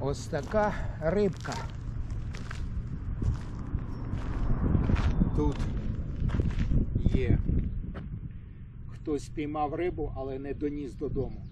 Ось така рибка. Тут є. Хтось піймав рибу, але не доніс додому.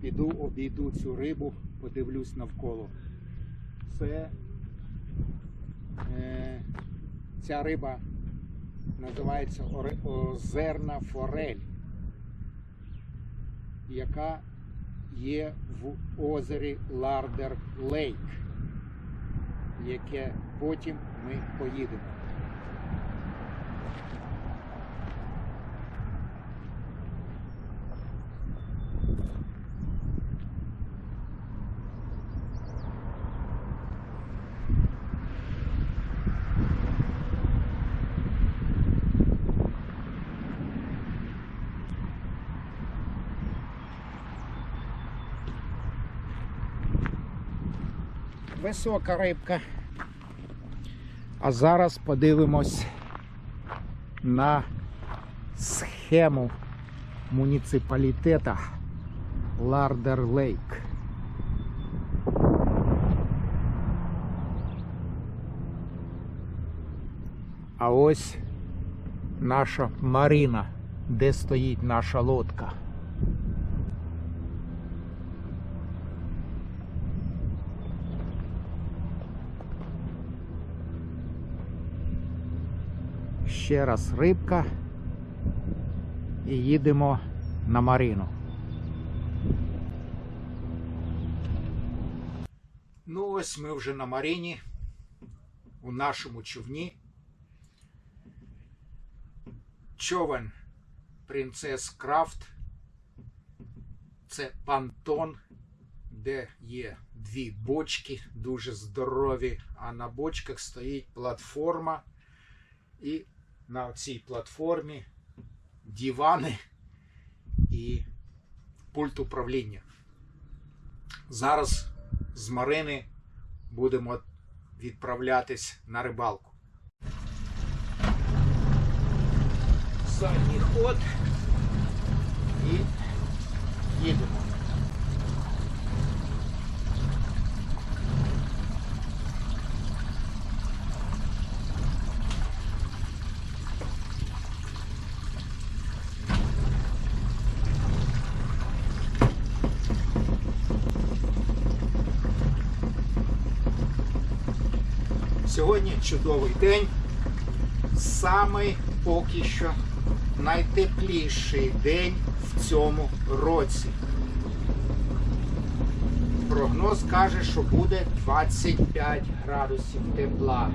Піду обійду цю рибу, подивлюсь навколо. Це е, ця риба називається озерна форель, яка є в озері Лардер Лейк, яке потім ми поїдемо. Висока рибка. А зараз подивимось на схему муніципалітета Лардер Лейк. А ось наша марина, де стоїть наша лодка. Ще раз рибка. І їдемо на марину. Ну ось ми вже на маріні у нашому човні. Човен Принцес Крафт. Це пантон, де є дві бочки, дуже здорові, а на бочках стоїть платформа. І на цій платформі дивани і пульт управління. Зараз з Марини будемо відправлятись на рибалку. Задній ход і їдемо. Сьогодні чудовий день. Самий поки що найтепліший день в цьому році. Прогноз каже, що буде 25 градусів тепла.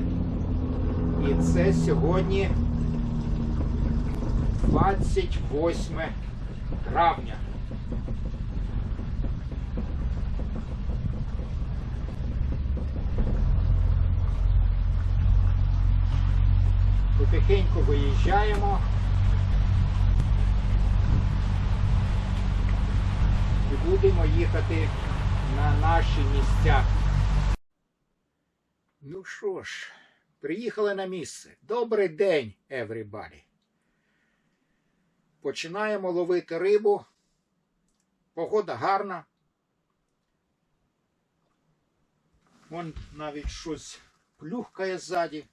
І це сьогодні 28 травня. Потихеньку виїжджаємо. І будемо їхати на наші місця. Ну що ж, приїхали на місце. Добрий день, everybody. Починаємо ловити рибу. Погода гарна. Вон навіть щось плюхкає ззаді.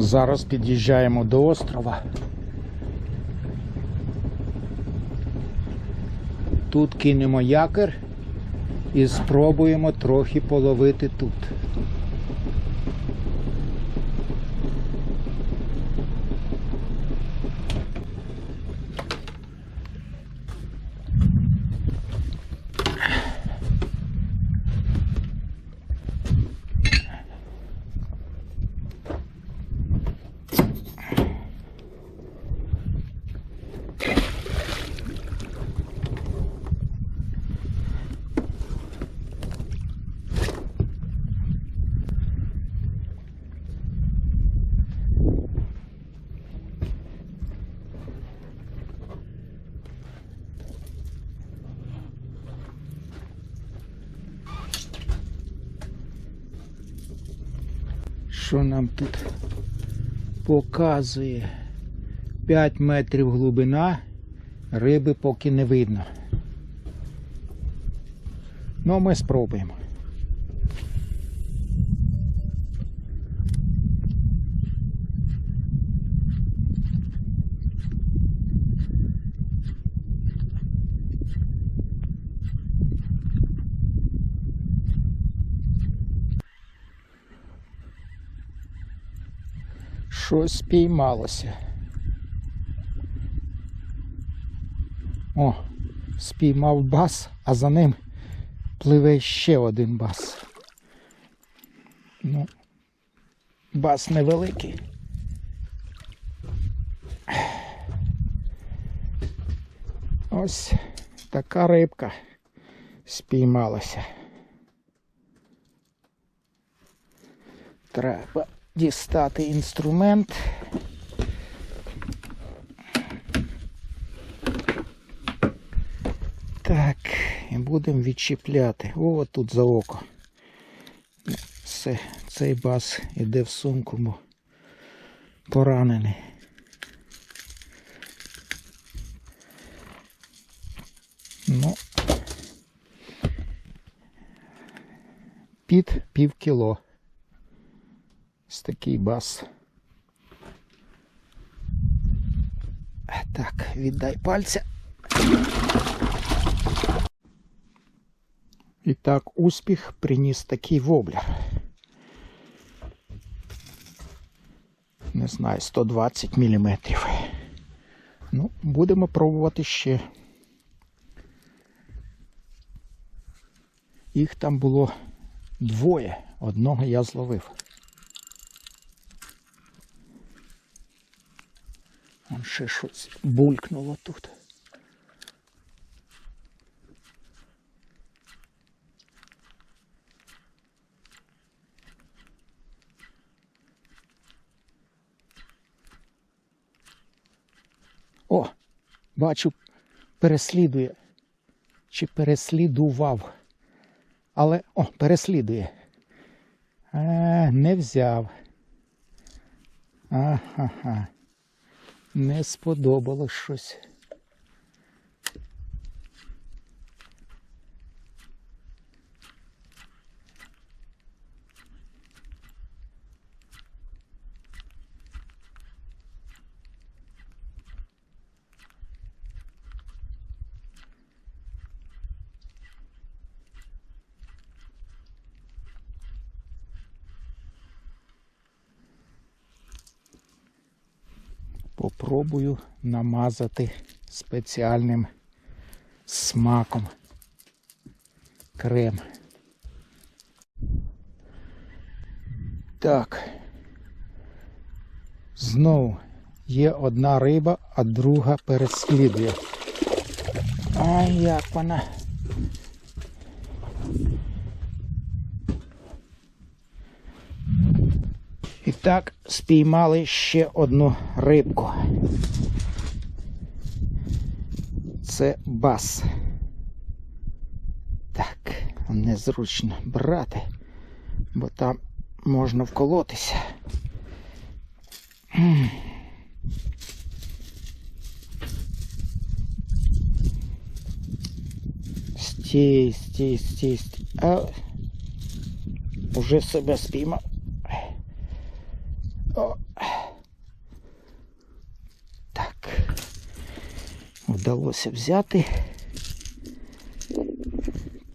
Зараз під'їжджаємо до острова. Тут кинемо якір і спробуємо трохи половити тут. Що нам тут показує? 5 метрів глибина, риби поки не видно. Ну, ми спробуємо. Щось спіймалося. О, спіймав бас, а за ним пливе ще один бас. Ну, бас невеликий. Ось така рибка спіймалася. Треба дістати інструмент. Так, і будемо відчіпляти. О, тут за око. Все, цей бас іде в сумку, бо поранений. Ну, під пів кіло. Ось такий бас. Так, віддай пальця. І так, успіх приніс такий воблер. Не знаю, 120 мм. Ну, будемо пробувати ще. Їх там було двоє. Одного я зловив. Вон ще щось булькнуло тут. О, бачу, переслідує. Чи переслідував. Але, о, переслідує. А, не взяв. Ага. Не сподобалось щось. Попробую намазати спеціальним смаком крем. Так. Знову є одна риба, а друга переслідує. Ай, як вона. Так спіймали ще одну рибку. Це бас. Так, незручно брати, бо там можна вколотися. Стій, стій, стій, стій. А, уже себе спіймав. О. Так. Вдалося взяти.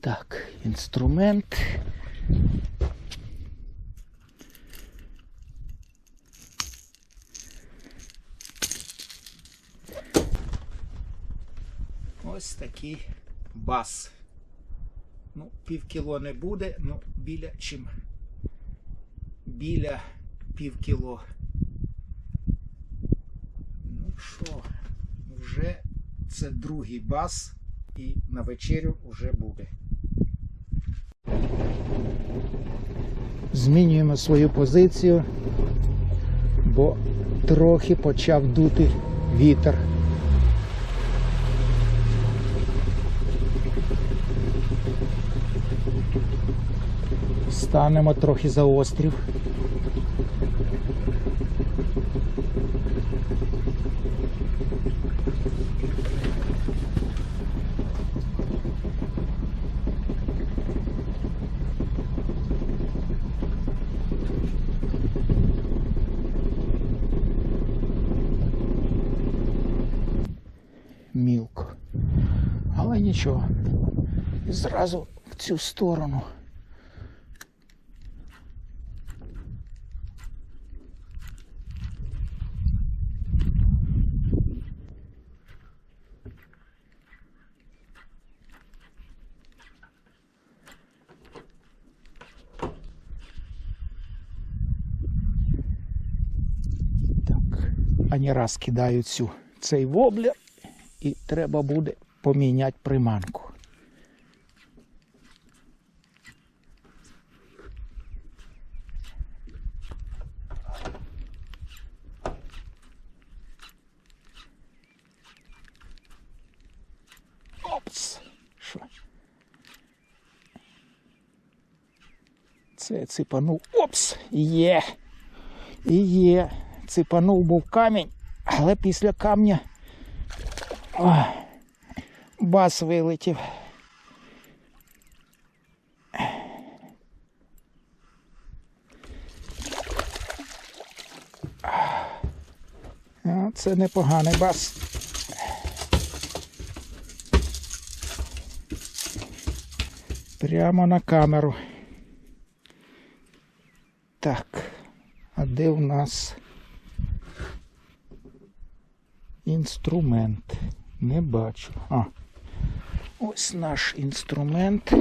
Так, інструмент. Ось такий бас. Ну, пів кіло не буде, ну біля чим. Біля пів кіло. Ну що, вже це другий бас і на вечерю вже буде. Змінюємо свою позицію, бо трохи почав дути вітер. Станемо трохи за острів. Нічого. І зразу в цю сторону. Ані раз кидаю цю цей воблер, і треба буде поміняти приманку. Опс! Що? Це ципанув. Опс! Є! І є. Ципанув був камінь, але після камня ой, бас вилетів. Це непоганий бас. Прямо на камеру. Так, а де у нас інструмент? Не бачу. А, ось наш інструмент.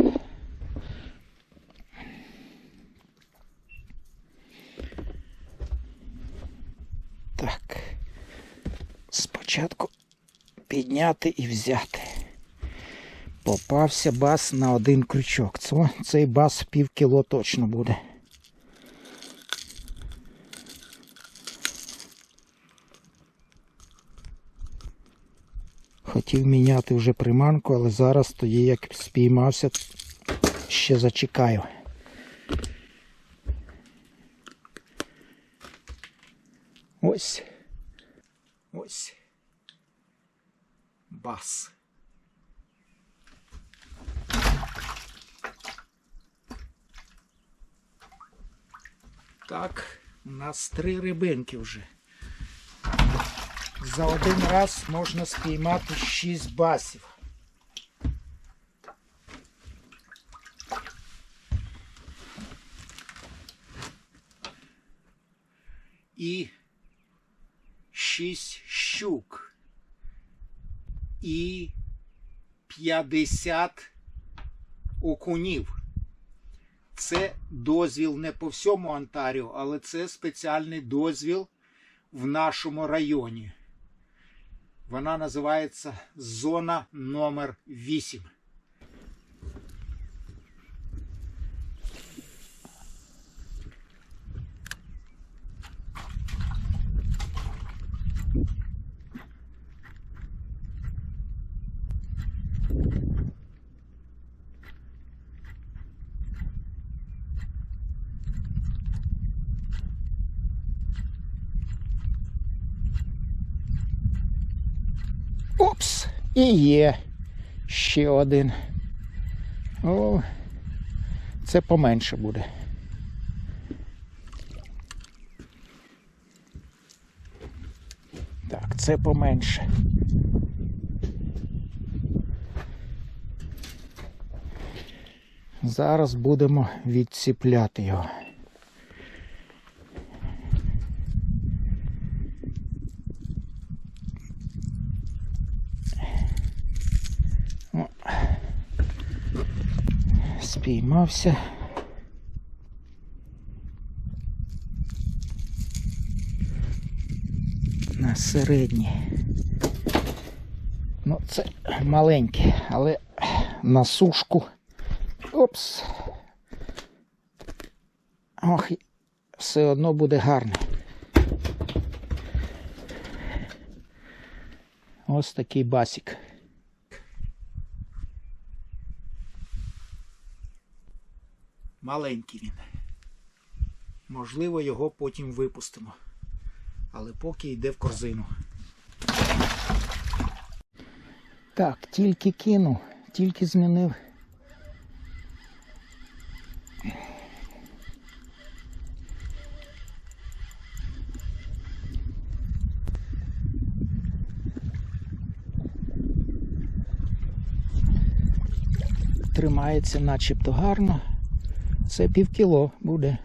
Так. Спочатку підняти і взяти. Попався бас на один крючок. Цей бас пів кіло точно буде. Хотів міняти вже приманку, але зараз тоді як спіймався, ще зачекаю. Ось. Ось. Бас. Так, у нас три рибинки вже. За один раз можна спіймати 6 басів. І 6 щук. І 50 окунів. Це дозвіл не по всьому Онтаріо, але це спеціальний дозвіл в нашому районі. Вона називається зона номер 8. Опс! І є ще один. О, це поменше буде. Так, це поменше. Зараз будемо відціпляти його. О. Спіймався. На середній. Ну, це маленьке, але на сушку. Опс. Ох, все одно буде гарне. Ось такий басик. Маленький він. Можливо, його потім випустимо. Але поки йде в корзину. Так, тільки кинув, тільки змінив. тримається начебто гарно. Це пів кіло буде.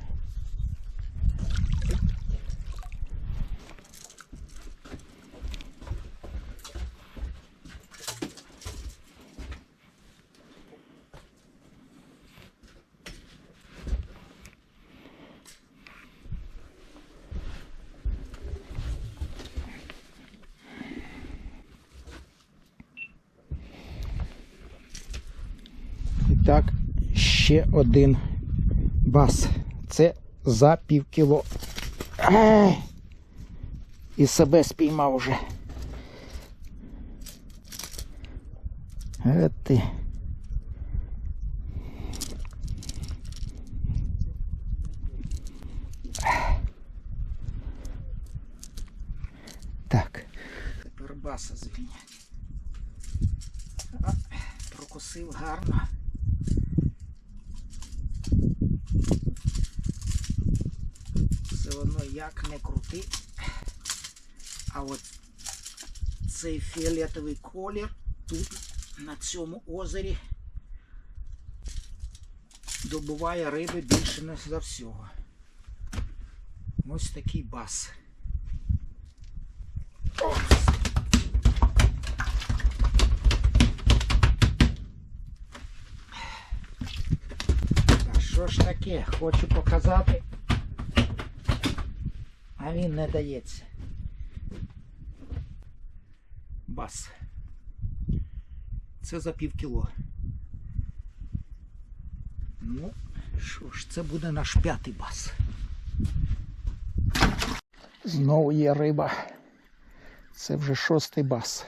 Так, ще один бас. Це за пів кіло. Ай! І себе спіймав уже. Е. Так. Тепер баса звінять. Прокусив гарно. Все одно як не крути. А от цей фіолетовий колір тут на цьому озері добуває риби більше не за всього. Ось такий бас. А що ж таке? Хочу показати. А він не дається. Бас. Це за пів кіло. Ну, що ж, це буде наш п'ятий бас. Знову є риба. Це вже шостий бас.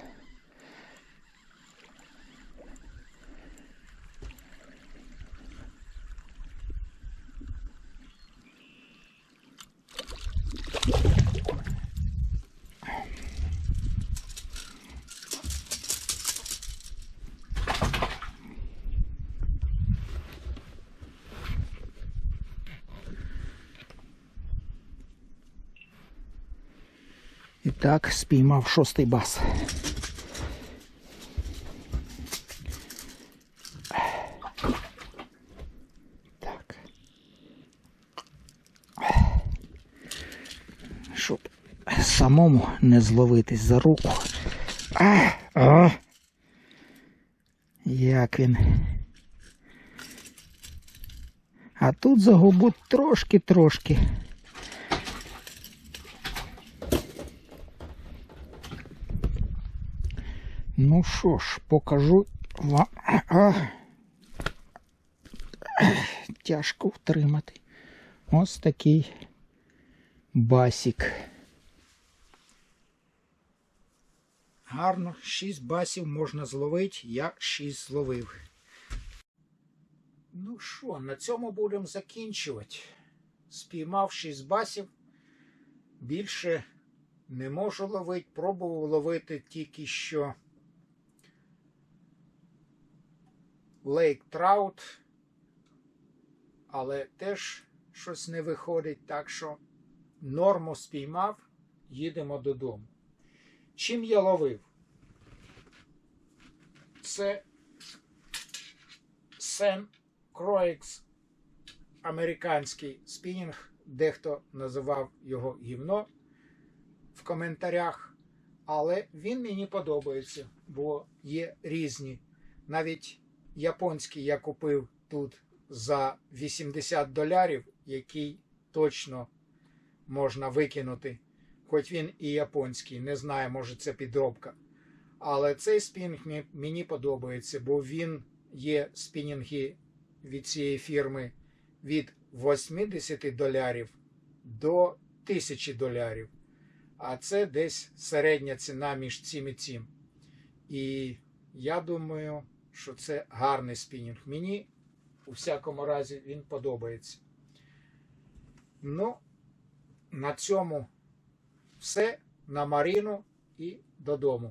І так, спіймав шостий бас. Так. Щоб самому не зловитись за руку. А, а. Як він. А тут за губу трошки-трошки. Ну що ж, покажу вам. Тяжко втримати. Ось такий басік. Гарно, 6 басів можна зловити, я 6 зловив. Ну що, на цьому будемо закінчувати. Спіймав 6 басів. Більше не можу ловити. Пробував ловити тільки що лейк траут, але теж щось не виходить, так що норму спіймав, їдемо додому. Чим я ловив? Це Сен Кроекс американський спінінг, дехто називав його гівно в коментарях, але він мені подобається, бо є різні. Навіть японський я купив тут за 80 долярів, який точно можна викинути. Хоч він і японський, не знаю, може це підробка. Але цей спінінг мені подобається, бо він є спінінги від цієї фірми від 80 долярів до 1000 долярів. А це десь середня ціна між цим і цим. І я думаю, що це гарний спінінг. Мені у всякому разі він подобається. Ну, на цьому все. На Маріну і додому.